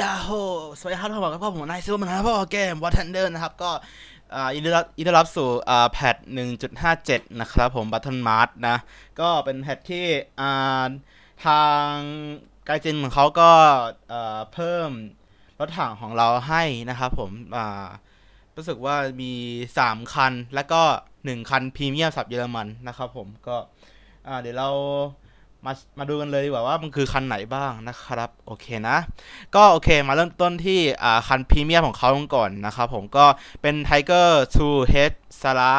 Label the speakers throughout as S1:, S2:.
S1: ยาโฮสวัสดีครับทุกคนกับพ่อผมนายซิลมันนะพ่อเกมวอ t เทนเดอร์นะครับ ก็อ่ายินดีรับยินดีรับสู่อ่าแพท1.57นะครับผมบัตเทิลมาร์นะ ก็เป็นแพทที่อ่าทางไกจินของเขาก็เอ่อเพิ่มรถถังของเราให้นะครับผมอ่ารู้สึกว่ามี 3 คัน แล้วก็ 1 คันพรีเมียมสับเยอรมันนะครับผมก็อ่าเดี๋ยวเรา มามาดูกันเลยดีกว่าว่ามันคือคันไหนบ้างนะครับโอเคนะ ก็โอเคมาเริ่มต้นที่อ่าคันพรีเมียมของเขาก่อนนะครับผมก็เป็น Tiger 2 H ซาร่า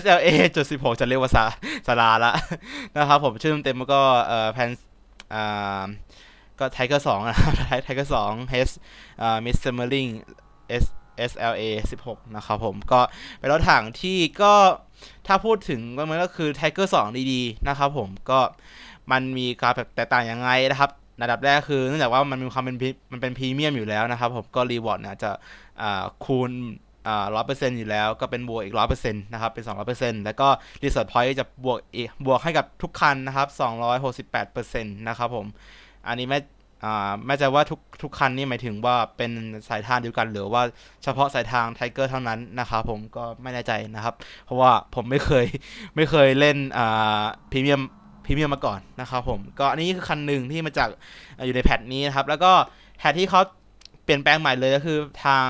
S1: SLA จุด16จะเรียกว่าซาซาร่าละนะครับผมชื่อเต็มๆก็เอ่อแพนอ่าก็ Tiger 2นะครับ Tiger 2 H อ่า Miss s u m m e r i n g S SLA 16 นะครับผมก็เป็นรถถังที่ก็ถ้าพูดถึงก็มันก็คือ Tiger 2 ดีๆ นะครับผมก็ มันมีการแบบแตกต่างยังไงนะครับระดับแรกคือเนื่องจากว่ามันมีความเป็นมันเป็นพรีเมียมอยู่แล้วนะครับผมก็รีวอร์ดเนี่ยจะคูณร้อยเปอร์เซ็นต์อยู่แล้วก็เป็นบวกอีกร้อยเปอร์เซ็นต์นะครับเป็นสองร้อยเปอร์เซ็นต์แล้วก็รีสิร์ชพอยต์จะบวกอีกบวกให้กับทุกคันนะครับสองร้อยหกสิบแปดเปอร์เซ็นต์นะครับผมอันนี้ไม่อ่าไม่ใจว่าทุกทุกคันนี่หมายถึงว่าเป็นสายทางเดียวกัน หรือว่าเฉพาะสายทางไทเกอร์เท่านั้นนะครับผมก็ไม่แน่ใจนะครับ เพราะว่าผมไม่เคยไม่เคยเล่นพรีเมียม พรีเมียมมาก่อนนะครับผมก็อันนี้คือคันหนึ่งที่มาจากอยู่ในแพทนี้นะครับ แล้วก็แพทที่เขาเปลี่ยนแปลงใหม่เลยก็คือทาง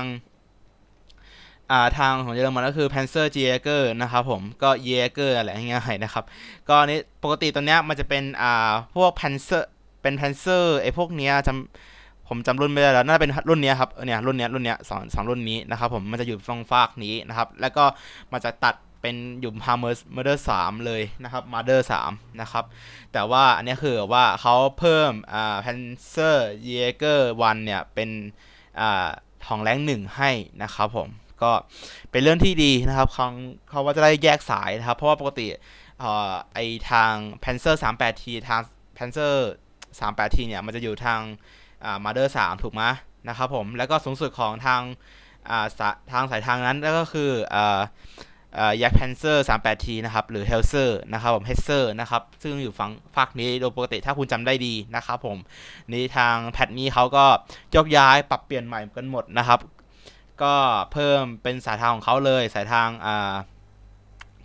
S1: อ่าทางของเยอรมันก็คือ Panzer Jaeger นะครับผมก็ Jaeger อะไรง่ายๆนะครับ ก็อันนี้ปกติตัวเนี้ยมันจะเป็นอ่าพวก Panzer เป็น Panzer ไอ้พวกเนี้ยจำผมจำรุ่นไม่ได้แล้วน่าจะเป็นรุ่นเนี้ยครับเนี่ยรุ่นเนี้ยรุ่นเนี้ยสองสองรุ่นนี้นะครับผมมันจะอยู่ตรงฟากนี้นะครับ แล้วก็มันจะตัด เป็นอยู่พาเมอร์เมอร์สามเลยนะครับมาเดอร์สามนะครับ แต่ว่าอันนี้คือว่าเขาเพิ่มอ่า Panzer Jaeger 1เนี่ย เป็นอ่าของแรงหนึ่งให้นะครับผมก็เป็นเรื่องที่ดีนะครับเขาเขาว่าจะได้แยกสายนะครับ เพราะว่าปกติอ่อไอทาง Panzer 38T ทาง Panzer 38T เนี่ยมันจะอยู่ทางอ่ามาเดอร์สามถูกไหมนะครับผม แล้วก็สูงสุดของทางอ่าสาทางสายทางนั้นก็คืออ่า ยักษ์แพนเซอร์ 38T นะครับ หรือเฮลเซอร์นะครับผมเฮเซอร์นะครับ ซึ่งอยู่ฝั่งฝากนี้โดยปกติถ้าคุณจำได้ดีนะครับผม นี่ทางแพทนี้เขาก็ยกย้ายปรับเปลี่ยนใหม่กันหมดนะครับ ก็เพิ่มเป็นสายทางของเขาเลย สายทางอ่า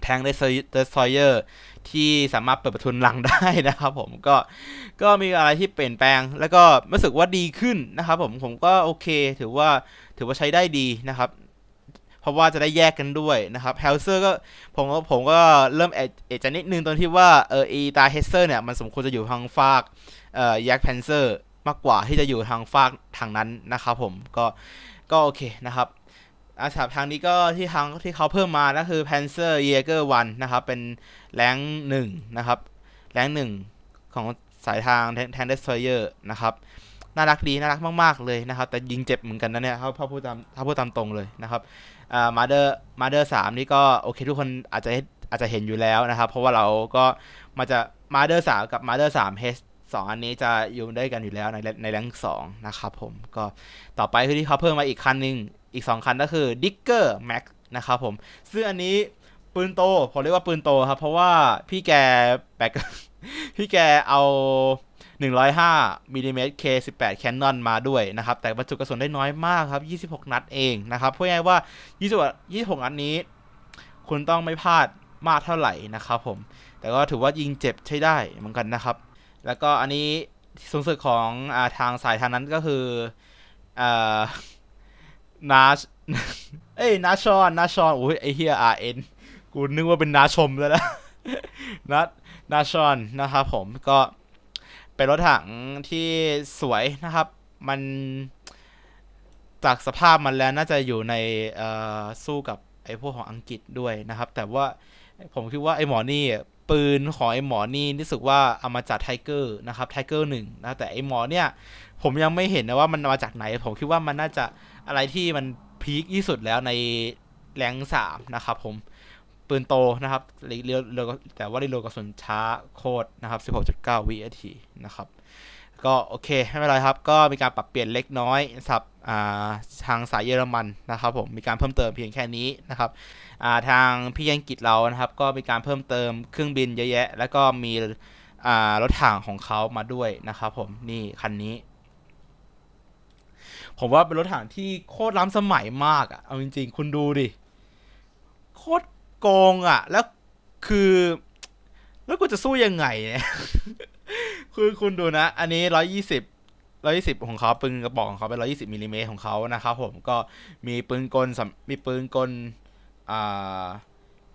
S1: แทงเดสซอยเยอร์ที่สามารถเปิดประทุนหลังได้นะครับผมก็ก็มีอะไรที่เปลี่ยนแปลง แล้วก็รู้สึกว่าดีขึ้นนะครับผมผมก็โอเค ถือว่าถือว่าใช้ได้ดีนะครับ เพราะว่าจะได้แยกกันด้วยนะครับเฮลเซอร์ก็ผมก็ผมก็เริ่มเอะเอะใจนิดนึงตรงที่ว่าเอออีตาเฮเซอร์เนี่ยมันสมควรจะอยู่ทางฝากเอ่อยักแพนเซอร์มากกว่าที่จะอยู่ทางฝากทางนั้นนะครับผมก็ก็โอเคนะครับอาสาบทางนี้ก็ที่ทางที่เขาเพิ่มมาก็คือ Panzer Jaeger 1นะครับ เป็นแรงหนึ่งนะครับ แรงหนึ่งของสายทางแทนเดสเซอร์นะครับ น่ารักดี น่ารักมาก ๆ เลยนะครับ แต่ยิงเจ็บเหมือนกันนะเนี่ยถ้าพูดตามถ้าพูดตามตรงเลยนะครับ มาเดอร์มาเดอร์สามนี่ก็โอเค ทุกคนอาจจะอาจจะเห็นอยู่แล้วนะครับ เพราะว่าเราก็มาจะมาเดอร์สามกับมาเดอร์สามเฮสองอันนี้จะอยู่ด้วยกันอยู่แล้วในในแรงสองนะครับผมก็ต่อไปคือที่เขาเพิ่มมาอีกคันหนึ่งอีก 2 คันก็คือดิกเกอร์แม็กนะครับผม ซึ่งอันนี้ปืนโต ผมเรียกว่าปืนโตครับ เพราะว่าพี่แกแบกพี่แกเอา 105มิลลิเมตร K18 Canon มาด้วยนะครับ แต่บรรจุกระสุนได้น้อยมากครับ 26 นัดเองนะครับพูดง่ายว่า 20 26 นัดนี้ คุณต้องไม่พลาดมากเท่าไหร่นะครับผม แต่ก็ถือว่ายิงเจ็บใช้ได้เหมือนกันนะครับ แล้วก็อันนี้สูงสุดของอาทางสายทางนั้นก็คืออ่านาชเอ้ยนาชอนนาชอนโอ้ยไอเฮีย RN กูนึกว่าเป็นนาชมแล้วนะนัดนาชอนนะครับผมก็ เป็นรถถังที่สวยนะครับ มันจากสภาพมันแล้วน่าจะอยู่ในสู้กับไอ้พวกของอังกฤษด้วยนะครับ แต่ว่าผมคิดว่าไอ้หมอนี่ปืนของไอ้หมอนี่รู้สึกว่าเอามาจากไทเกอร์นะครับไทเกอร์หนึ่งนะแต่ไอ้หมอเนี่ยผมยังไม่เห็นนะว่ามันมาจากไหน ผมคิดว่ามันน่าจะอะไรที่มันพีคที่สุดแล้วในแรงสามนะครับผม ปืนโตนะครับเรียวเรียวแต่ว่ารีโหลดกระสุนช้าโคตรนะครับ 16.9 วินาทีนะครับ ก็โอเคไม่เป็นไรครับ ก็มีการปรับเปลี่ยนเล็กน้อยสับาทางสายเยอรมันนะครับผมมีการเพิ่มเติมเพียงแค่นี้นะครับาทางพี่อังกฤษเรานะครับ ก็มีการเพิ่มเติมเครื่องบินเยอะแยะ แล้วก็มีรถถังของเขามาด้วยนะครับผมนี่คันนี้ผมว่าเป็นรถถังที่โคตรล้ำสมัยมากอะเอาจริงๆ คุณดูดิ โคตร โกงอะแล้วคือ แล้วกูจะสู้ยังไงเนี่ยคือคุณดูนะ อันนี้ร้อยยี่สิบร้อยี่สิบของเขาปืนกระบอกของเขาเป็นร้อยี่สิบมิลลิเมตรของเขานะครับผมก็มีปืนกลมีปืนกลอ่า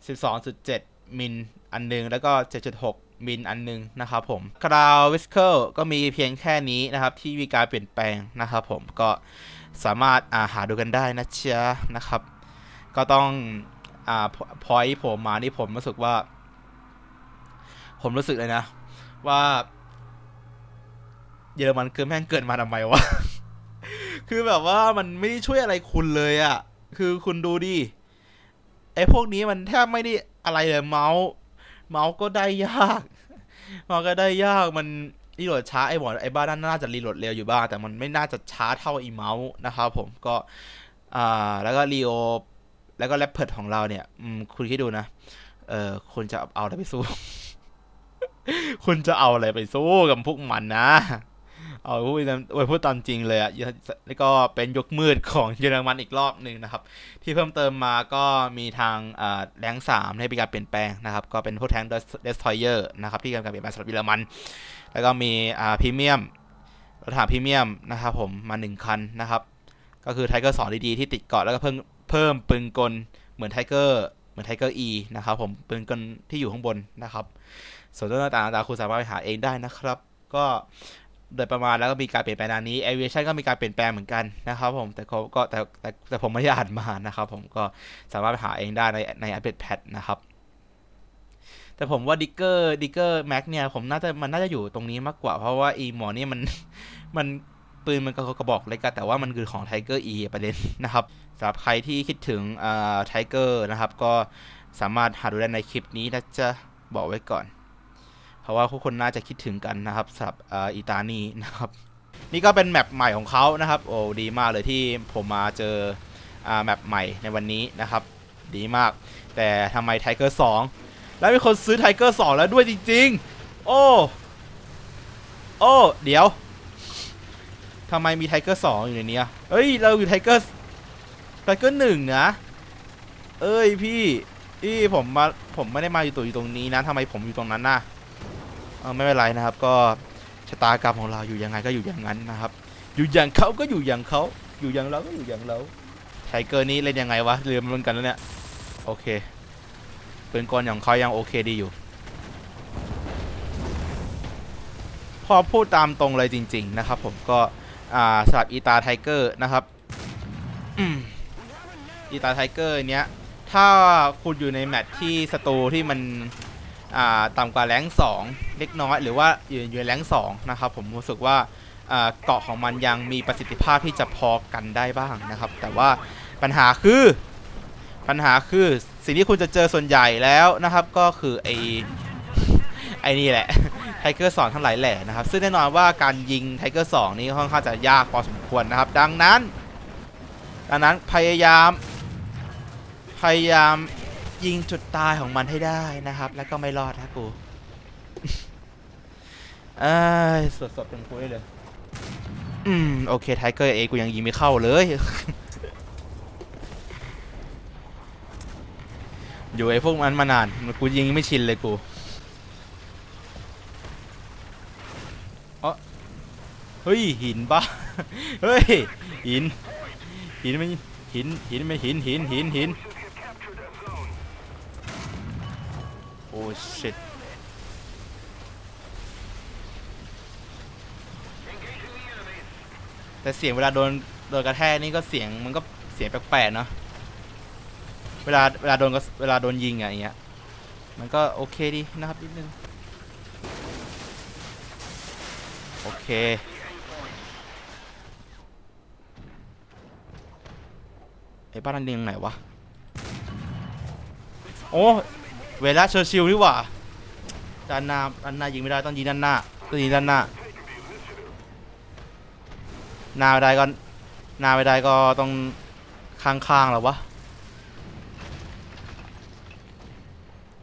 S1: สิบสองจุดเจ็ดมิลอันหนึง แล้วก็เจ็ดจุดหกมิลอันหนึงนะครับผมคราววิสเคิลก็มีเพียงแค่นี้นะครับ ที่มีการเปลี่ยนแปลงนะครับผมก็สามารถอ่าหาดูกันได้นะเชียนะครับ ก็ต้อง อ่าพอยผมมานี่ผมรู้สึกว่า ผมรู้สึกเลยนะ ว่าเยอรมันเกินแม่งเกิดมาทำไมวะ คือแบบว่ามันไม่ได้ช่วยอะไรคุณเลยอะ่ะ คือคุณดูดิ ไอ้พวกนี้มันแทบไม่ได้อะไรเลยเมาส์ เมาส์ก็ได้ยาก เมาส์ก็ได้ยาก มันรีโหลดช้าไอ้หมอนไอ้บ้านนั่นน่าจะรีโหลดเร็วอยู่บ้าง แต่มันไม่น่าจะช้าเท่าไอเมาส์นะครับผม ก็ อ่า แล้วก็รีโอ แล้วก็แรปเพิร์ดของเราเนี่ยอืมคุณคิดดูนะ เออคุณจะเอาอะไรไปสู้ คุณจะเอาอะไรไปสู้กับพวกมันนะ เอาพูดตามพูดตามจริงเลยอะแล้วก็เป็นยกมืดของเยอรมันอีกรอบหนึ่งนะครับ ที่เพิ่มเติมมาก็มีทางแรงสามให้มีการเปลี่ยนแปลงนะครับ ก็เป็นพวกแทงเดสทอยเออร์นะครับที่กำลังเปลี่ยนแปลงสำหรับเยอรมัน แล้วก็มีอ่าพรีเมียมรถถังพรีเมียมนะครับผมมาหนึ่งคันนะครับ ก็คือไทเกอร์สองดีๆ ที่ติดเกาะแล้วก็เพิ่ม เพิ่มปืนกลเหมือนไทเกอร์เหมือนไทเกอร์อีนะครับผมปืนกลที่อยู่ข้างบนนะครับ ส่วนตัวต่างๆคุณสามารถไปหาเองได้นะครับ ก็โดยประมาณแล้วก็มีการเปลี่ยนแปลงด้านนี้ aviation ก็มีการเปลี่ยนแปลงเหมือนกันนะครับผมแต่เขาก็แต่แต่แต่ผมไม่ได้อ่านมานะครับ ผมก็สามารถไปหาเองได้ในในอัปเดตแพทนะครับแต่ผมว่าดิกเกอร์ดิกเกอร์แม็กเนี่ยผมน่าจะมันน่าจะอยู่ตรงนี้มากกว่า เพราะว่าอีหมอนี่มันมัน ปืนมันก็กระบอกเล็กแต่ว่ามันคือของไทเกอร์อีประเด็นนะครับสำหรับใครที่คิดถึงอ่าไทเกอร์นะครับ ก็สามารถหาดูได้ในคลิปนี้นะจะบอกไว้ก่อน เพราะว่าทุกคนน่าจะคิดถึงกันนะครับสำหรับอ่าอีตานีนะครับนี่ก็เป็นแมปใหม่ของเขานะครับ โอ้ดีมากเลยที่ผมมาเจออ่าแมปใหม่ในวันนี้นะครับ ดีมาก แต่ทำไมไทเกอร์สองแล้วมีคนซื้อไทเกอร์สองแล้วด้วยจริง ๆ โอ้ โอ้ เดี๋ยว ทำไมมีไทเกอร์สองอยู่ในนี้เอ้ย เราอยู่ไทเกอร์ไทเกอร์หนึ่งนะ เอ้ยพี่พี่ผมมาผมไม่ได้มาอยู่ตัวอยู่ตรงนี้นะทำไมผมอยู่ตรงนั้นน่ะเออไม่เป็นไรนะครับ ก็ชะตากรรมของเราอยู่ยังไงก็อยู่อย่างนั้นนะครับ อยู่อย่างเขาก็อยู่อย่างเขาอยู่อย่างเราก็อยู่อย่างเราไทเกอร์นี้เล่นยังไงวะลืมเหมือนกันแล้วเนี่ยโอเคปืนกลของเขายังโอเคดีอยู่ พอพูดตามตรงเลยจริง ๆ นะครับผมก็ อ่าสำหรับอีตาไทเกอร์นะครับอีตาไทเกอร์เนี้ย ถ้าคุณอยู่ในแมตช์ที่สตูที่มันอ่าต่ำกว่าแรงสองเล็กน้อย หรือว่าอยู่อยู่ในแรงสองนะครับผมรู้สึกว่าอ่าเกาะของมันยังมีประสิทธิภาพที่จะพอกันได้บ้างนะครับ แต่ว่าปัญหาคือปัญหาคือสิ่งที่คุณจะเจอส่วนใหญ่แล้วนะครับ ก็คือไอไอนี่แหละ ไทเกอร์สองทั้งหลายแหล่นะครับ ซึ่งแน่นอนว่าการยิงไทเกอร์สองนี้ค่อนข้างจะยากพอสมควรนะครับ ดังนั้น ดังนั้นพยายาม พยายามยิงจุดตายของมันให้ได้นะครับ แล้วก็ไม่รอดนะกูเอ้ยสดสดๆเป็นคุยเลย อืม โอเคไทเกอร์เอกูยังยิงไม่เข้าเลยอยู่ไอ้พวกมันมานานกูยิงไม่ชินเลยกูเอ้อ เฮ้ยหินปะเฮ้ยหินหินมันหินหินไม่หินหินหินหินโอ้ shit แต่เสียงเวลาโดนโดนกระแทกนี่ก็เสียงมันก็เสียงแปลกๆเนาะเวลาเวลาโดนก็เวลาโดนยิงอะอย่างเงี้ยมันก็โอเคดีนะครับนิดนึงโอเค ไอ้ บ้านนั้นยังไหนวะ โอ้เวลาเชอร์ชิลนี่หว่าด้านหน้าด้านหน้ายิงไม่ได้ต้องยิงด้านหน้าต้องยิงด้านหน้าหน้าไม่ได้ก็หน้าไม่ได้ก็ต้องข้างๆแล้ววะ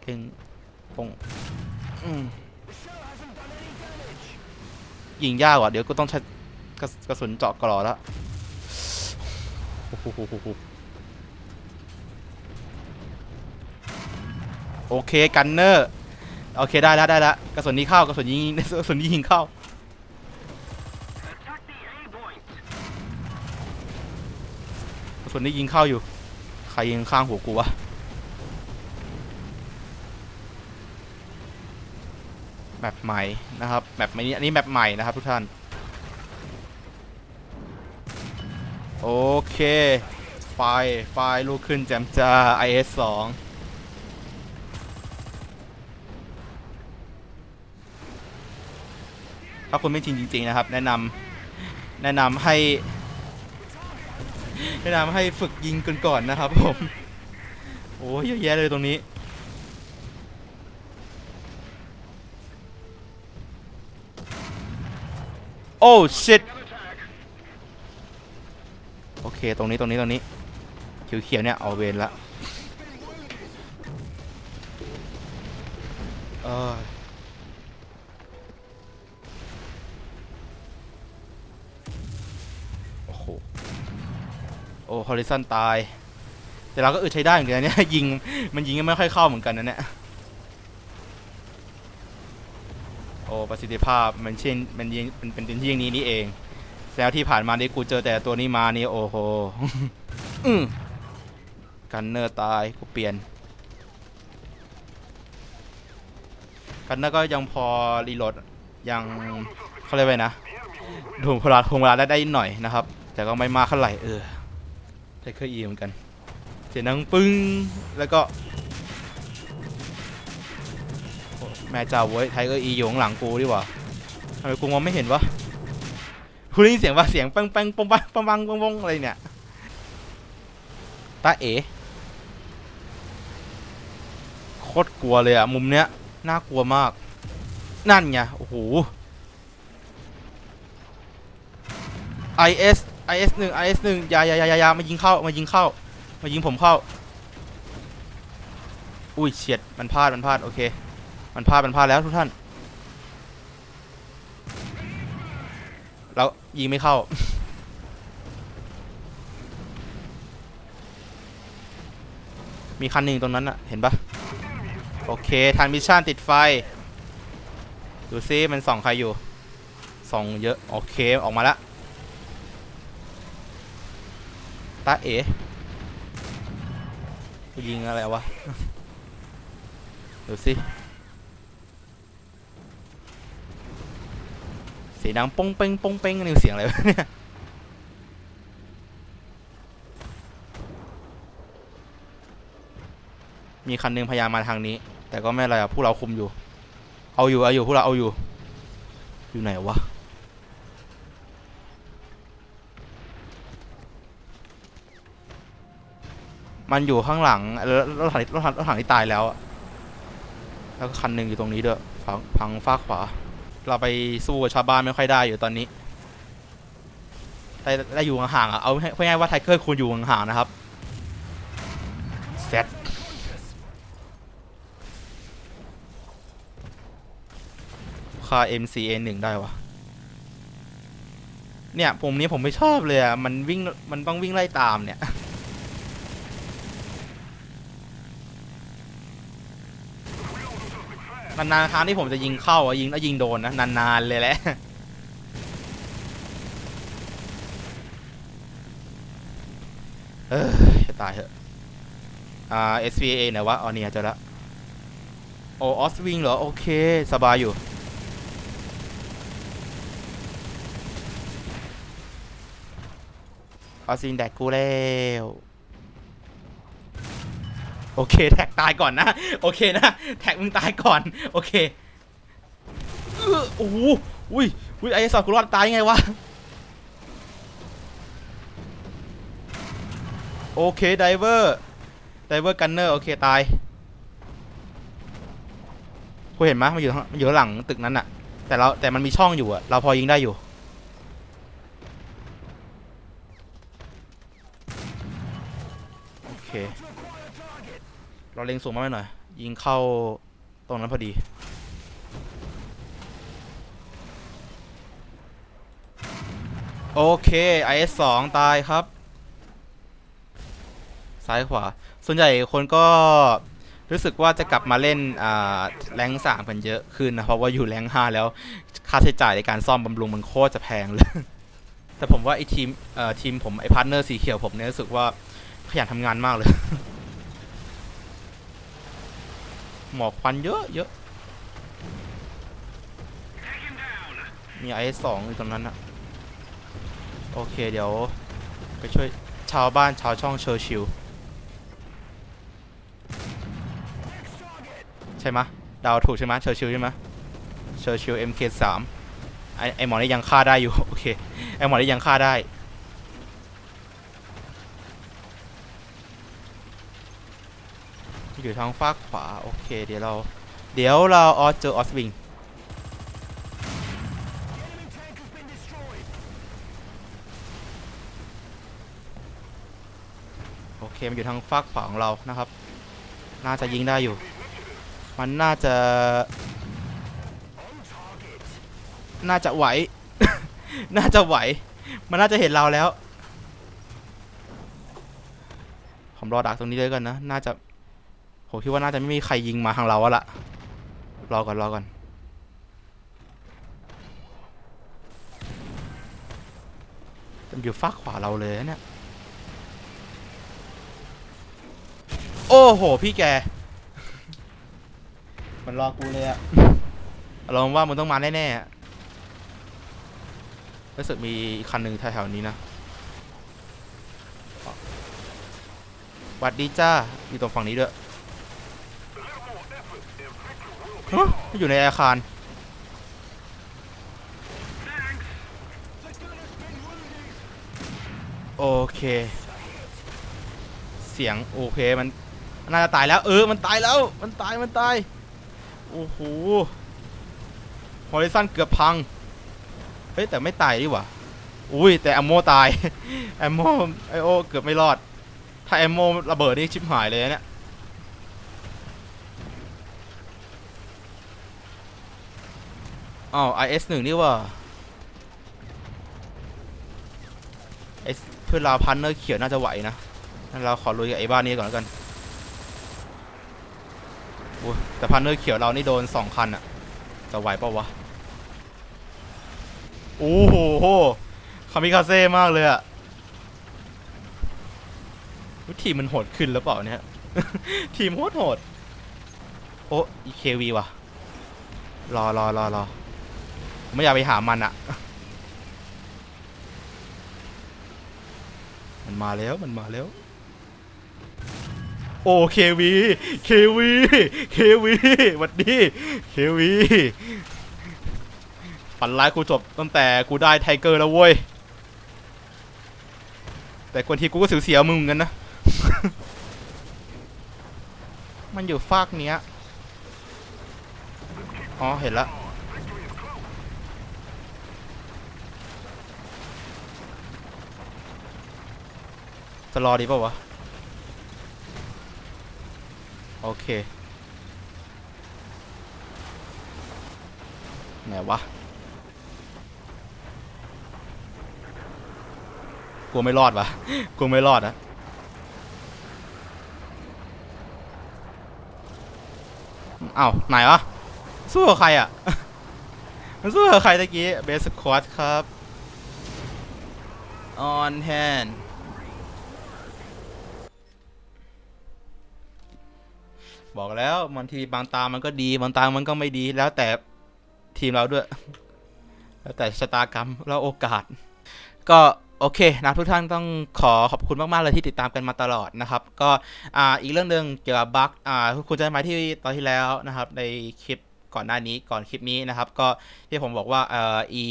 S1: เพ่งปงยิงยากว่ะเดี๋ยวกูต้องใช้กระสุนเจาะกรอแล้วโอ โอเคกันเนอร์โอเคได้แล้วได้แล้วกระสุนนี้เข้ากระสุนยิงกระสุนนี้ยิงเข้ากระสุนนี้ยิงเข้าอยู่ ใครยิงข้างหัวกูวะแบบใหม่นะครับแบบใหม่นี้อันนี้แบบใหม่นะครับทุกท่าน โอเค ไฟ ไฟล์ลูกขึ้นแจมจ้า IS 2าคุณไม่จริงจริง ๆนะครับ แนะนำแนะนำให้ แนะนำให้ฝึกยิงกันก่อนนะครับผมโอ้ยเยอะแยะเลยตรงนี้โอ้ชิตโอเค ตรงนี้ตรงนี้ตรงนี้เขียวๆเนี่ยเอาเวนละเออ โอ้ฮอริซอนตาย แต่เราก็อึดใช้ได้เหมือนกันเนี่ยยิงมันยิงก็ไม่ค่อยเข้าเหมือนกันนะเนี่ยโอ้ประสิทธิภาพมันเช่นมันยิงเป็นเป็นที่อย่างนี้นี่เองแล้วที่ผ่านมานี่กูเจอแต่ตัวนี้มานี่โอ้โหอืมกันเนอร์ตายกูเปลี่ยน กันเนอร์ก็ยังพอรีโหลดยังเขาเรียกว่าไงนะดูเวลาคงเวลาได้ได้นิดหน่อยนะครับ แต่ก็ไม่มากเท่าไหร่เออ ใช้เครื่องอีเหมือนกัน เสียงดังปึ้ง แล้วก็แม่เจ้าเว้ยไทเกอร์อีอยู่ข้างหลังกูดีกว่าทำไมกูมองไม่เห็นวะคุณได้ยินเสียงว่าเสียงปังปังปังปังปังปังปังปังอะไรเนี่ยตาเอ๋โคตรกลัวเลยอะมุมเนี้ยน่ากลัวมาก นั่นไงโอ้โห IS IS หนึ่ง IS หนึ่งอยาอยาอยาอยายามายิงเข้ามายิงเข้ามายิงผมเข้า อุ้ยเฉียดมันพลาดมันพลาดโอเค มันพลาดมันพลาดแล้วทุกท่านแล้วยิงไม่เข้า มีคันหนึ่งตรงนั้นอะเห็นปะโอเคทานมิชชั่นติดไฟ ดูซิมันส่องใครอยู่ ส่องเยอะ โอเคออกมาแล้ว ตาเอ๋กูยิงอะไรวะดูสิเสียงดังป้งเป้งป้งเป้งนี่เสียงอะไรวะเนี่ยมีคันหนึงพยายามมาทางนี้ แต่ก็ไม่อะไรอะพวกเราคุมอยู่ เอาอยู่เอาอยู่พวกเราเอาอยู่ อยู่ไหนวะ มันอยู่ข้างหลังรถถังรถถังรถถังที่ตายแล้วอะแล้วก็คันหนึ่งอยู่ตรงนี้ด้วยพังพังฟากขวา เราไปสู้กับชาวบ้านไม่ค่อยได้อยู่ตอนนี้แต่ได้อยู่ห่างๆอะเอาง่ายๆว่าไทเกอร์ควรอยู่ห่างๆนะครับเซตค่า MCA หนึ่งได้วะเนี่ยผมนี้ผมไม่ชอบเลยอะมันวิ่งมันต้องวิ่งไล่ตามเนี่ย นานๆครั้งที่ผมจะยิงเข้าอะยิงแล้วยิงโดนนะนานๆเลยแหละเออตายเถอะอ่า SVA ไหนวะอ๋อเนี่ยเจอละโอออสวิงเหรอ โอเค สบายอยู่ ออสวิงแดกกูแล้ว โอเค แท็กตายก่อนนะ โอเคนะ แท็กมึงตายก่อน โอเคออโอ้โหอุ้ยอุ้ยไอ้สอบกูรอดตายยังไงวะ โอเคไดเวอร์ไดเวอร์กันเนอร์ โอเค ตายคุณเห็นไหมมันอยู่มันอยู่หลังตึกนั้นอะแต่เราแต่มันมีช่องอยู่อะเราพอยิงได้อยู่ โอ เค เราเล็งสูงมาไหน่อย ยิงเข้าตรงนั้นพอดี โอเค IS 2ตายครับ ซ้ายขวา ส่วนใหญ่คนก็รู้สึกว่าจะกลับมาเล่นอ่าแรงสามกันเยอะขึ้นนะ เพราะว่าอยู่แรงห้าแล้ว ค่าใช้จ่ายในการซ่อมบำรุงมันโคตรจะแพงเลย แต่ผมว่าไอทีมเอ่อทีมผมไอพาร์ทเนอร์สีเขียวผมเนี่ยรู้สึกว่า ขยันทำงานมากเลย หมอกควันเยอะเยอะมีไอสองอยู่ตรงนั้นอะโอเคเดี๋ยว ไปช่วยชาวบ้านชาวช่องเชอร์ชิลใช่ไหมเดาวถูกใช่ไหมเชอร์ชิลใช่ไหมเชอร์ชิล MK3 ไอไอหมอนี่ยังฆ่าได้อยู่ โอเค ไอหมอนี่ยังฆ่าได้ อยู่ทางฝากขวา โอเค เดี๋ยวเรา เดี๋ยวเราออเจอออสวิงโอเค มันอยู่ทางฝากขวาของเรานะครับ น่าจะยิงได้อยู่ มันน่าจะ น่าจะไหว น่าจะไหว มันน่าจะเห็นเราแล้ว ผมรอดักตรงนี้เลยกันนะ น่าจะ ผมคิดว่าน่าจะไม่มีใครยิงมาทางเราอะละรอก่อนรอก่อนมันอยู่ฝากขวาเราเลยนะเนี่ย โอ้โห พี่แก มันรอกูเลยอะเราว่ามันต้องมาแน่ๆอะรู้สึกมีอีกคันหนึ่งแถวๆนี้นะหวัดดีจ้า อยู่ตรงฝั่งนี้ด้วย ฮะอยู่ในอาคาร โอเค เสียงโอเคมันน่าจะตายแล้ว เออ มันตายแล้ว มันตาย มันตาย โอ้โหฮอริซันเกือบพัง เฮ้ย แต่ไม่ตายดีว่าอุ้ย แต่แอมโมตาย แอมโมไอโอเกือบไม่รอด ถ้าแอมโมระเบิดนี่ชิบหายเลยนะเนี่ย อ้าว IS หนึ่งนี่ว่าไอเพื่อนเราพันเนอร์เขียวน่าจะไหวนะงั้นเราขอลุยกับไอ้บ้านนี้ก่อนแล้วกันโอ้แต่พันเนอร์เขียวเรานี่โดนสองคันอะจะไหวเปล่าวะ โอ้โหคามิคาเซ่มากเลยอะวิทีมมันโหดขึ้นแล้วเปล่าเนี่ย ทีมโหดโหด โอ้อีเควีว่ะ รอรอรอรอ ไม่อยากไปหามันอะมันมาแล้วมันมาแล้ว โอเควีเควีเควีหวัดดีเควีฝันร้ายกูจบตั้งแต่กูได้ไทเกอร์แล้วเว้ย แต่กวนที่กูก็เสียวๆมึงกันนะ มันอยู่ฟากเนี้ย อ๋อ เห็นและ จะรอดีป่าวะ โอเค ไหนวะ กลัวไม่รอดวะกลัวไม่รอดนะอ้าวไหนวะ สู้กับใครอะ มันสู้กับใครตะกี้ เบสควอตครับ on hand บอกแล้วบางทีบางตามันก็ดีบางตามันก็ไม่ดี แล้วแต่ทีมเราด้วย แล้วแต่ชะตากรรมแล้วโอกาส ก็โอเคนะทุกท่านต้องขอขอบคุณมาก ๆ เลยที่ติดตามกันมาตลอดนะครับ ก็อ่าอีกเรื่องหนึ่งเกี่ยวกับบั๊กอ่าคุณจะได้ไหมที่ตอนที่แล้วนะครับ ในคลิปก่อนหน้านี้ก่อนคลิปนี้นะครับ ก็ที่ผมบอกว่าเอ่ออี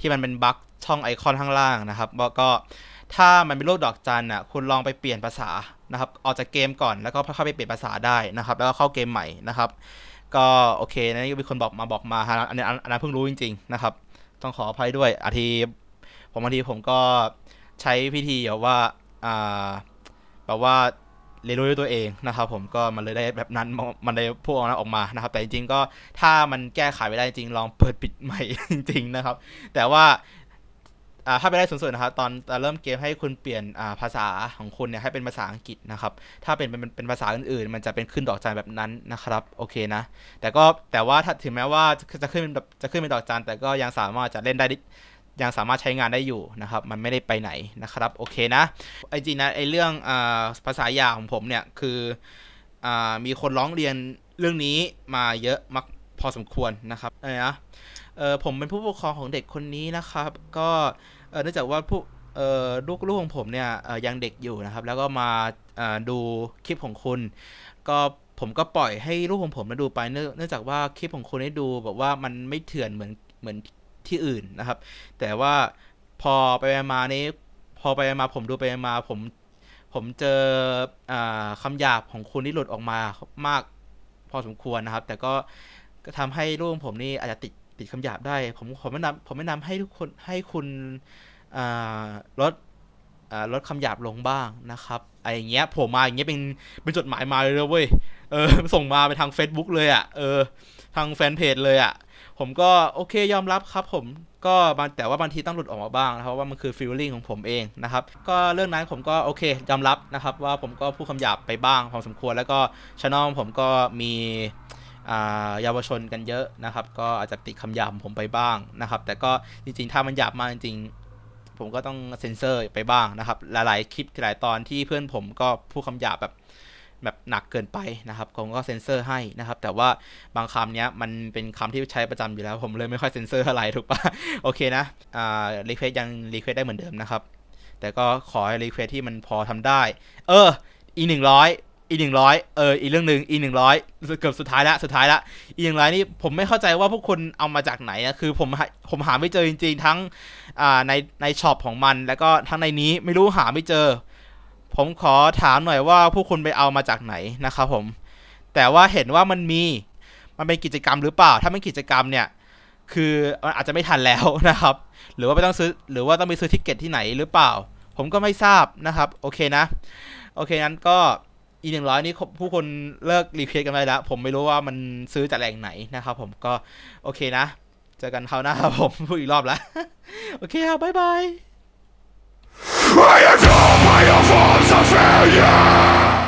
S1: ที่มันเป็นบั๊กช่องไอคอนข้างล่างนะครับก็ ถ้ามันเป็นรูปดอกจันอะคุณลองไปเปลี่ยนภาษานะครับ ออกจากเกมก่อนแล้วก็เข้าไปเปลี่ยนภาษาได้นะครับ แล้วก็เข้าเกมใหม่นะครับ ก็โอเคนะนี่มีคนบอกมาบอกมาอันนี้อันนั้นเพิ่งรู้จริง ๆ นะครับ ต้องขออภัยด้วยอาทีผมบางทีผมก็ใช้พิธีแบบว่าอ่าแบบว่าเรียนรู้ด้วยตัวเองนะครับ ผมก็มันเลยได้แบบนั้นมันเลยพวกนั้นออกมานะครับ แต่จริงๆก็ถ้ามันแก้ไขไม่ได้จริงลองเปิดปิดใหม่จริง ๆ นะครับ แต่ว่า อ่าถ้าไปได้สูงสุดนะครับตอนตอนเริ่มเกมให้คุณเปลี่ยนอ่าภาษาของคุณเนี่ยให้เป็นภาษาอังกฤษนะครับถ้าเป็นเป็นเป็นภาษาอื่นๆ มันจะเป็นขึ้นดอกจันแบบนั้นนะครับโอเคนะ แต่ก็แต่ว่าถ้าถึงแม้ว่าจะจะขึ้นเป็นแบบจะขึ้นเป็นดอกจันแต่ก็ยังสามารถจะเล่นได้ยังสามารถใช้งานได้อยู่นะครับ มันไม่ได้ไปไหนนะครับโอเคนะไอจริงนะไอเรื่องอภาษาหยาของผมเนี่ยคืออมีคนร้องเรียนเรื่องนี้มาเยอะมากพอสมควรนะครับอะไรนะ เออผมเป็นผู้ปกครองของเด็กคนนี้นะครับ ก็เนื่องจากว่าผู้เออลูกลูกของผมเนี่ยยังเด็กอยู่นะครับ แล้วก็มาดูคลิปของคุณ ก็ผมก็ปล่อยให้ลูกของผมมาดูไปเนื่องจากว่าคลิปของคุณให้ดูแบบว่ามันไม่เถื่อนเหมือนเหมือนที่อื่นนะครับ แต่ว่าพอไปมานี้พอไปมาผมดูไปมาผมผมเจออคำหยาบของคุณที่หลุดออกมามากพอสมควรนะครับ แต่ก็ก็ทำให้ลูกของผมนี่อาจจะติด ติดคำหยาบได้ ผมผมแนะนำผมแนะนำให้ทุกคนให้คุณลดลดคำหยาบลงบ้างนะครับไอ้อย่างเงี้ยผมมาอย่างเงี้ยเป็นเป็นจดหมายมาเลยเว้ยเออส่งมาไปทาง Facebook เลยอะ่ะเออทางแฟนเพจเลยอะ่ะผมก็โอเคยอมรับครับผมก็บางแต่ว่าบางทีต้องหลุดออกมาบ้างนะครับว่ามันคือฟีลลิ่งของผมเองนะครับก็เรื่องนั้นผมก็โอเคยอมรับนะครับว่าผมก็พูดคำหยาบไปบ้างพอสมควรแล้วก็ช anel ผมก็มี เยาวชนกันเยอะนะครับ ก็อาจจะติดคำหยาบของผมไปบ้างนะครับ แต่ก็จริงๆ ถ้ามันหยาบมากจริงๆ ผมก็ต้องเซ็นเซอร์ไปบ้างนะครับ หลายๆ คลิปหลายตอนที่เพื่อนผมก็พูดคำหยาบแบบแบบหนักเกินไปนะครับผมก็เซ็นเซอร์ให้นะครับ แต่ว่าบางคำเนี้ยมันเป็นคำที่ใช้ประจำอยู่แล้ว ผมเลยไม่ค่อยเซ็นเซอร์เท่าไหร่ถูกปะโอเคนะอ่ารีเควสยังรีเควสได้เหมือนเดิมนะครับ แต่ก็ขอให้รีเควสที่มันพอทำได้ เอออีหนึ่งร้อย อีหนึ่งร้อยเอออีเรื่องหนึ่งอีหนึ่งร้อยเกือบสุดท้ายละสุดท้ายละอีหนึ่งร้อยนี่ผมไม่เข้าใจว่าพวกคุณเอามาจากไหนนะคือผมผมหาไม่เจอจริง ๆ ทั้งอ่าในในช็อปของมัน แล้วก็ทั้งในนี้ไม่รู้หาไม่เจอ ผมขอถามหน่อยว่าพวกคุณไปเอามาจากไหนนะครับผม แต่ว่าเห็นว่ามันมีมันเป็นกิจกรรมหรือเปล่า ถ้าเป็นกิจกรรมเนี่ยคือมันอาจจะไม่ทันแล้วนะครับ หรือว่าไปต้องซื้อหรือว่าต้องไปซื้อทิกเก็ตที่ไหนหรือเปล่า ผมก็ไม่ทราบนะครับ โอเคนะ โอเคนั้นก็ อีหนึ่งร้อยนี่ผู้คนเลิกรีเควสกันไปแล้ว ผมไม่รู้ว่ามันซื้อจากแหล่งไหนนะครับผมก็โอเคนะ เจอกันคราวหน้าครับผมพูดอีกรอบแล้ว โอเคครับบ๊ายบาย
S2: I am told by your forms of failure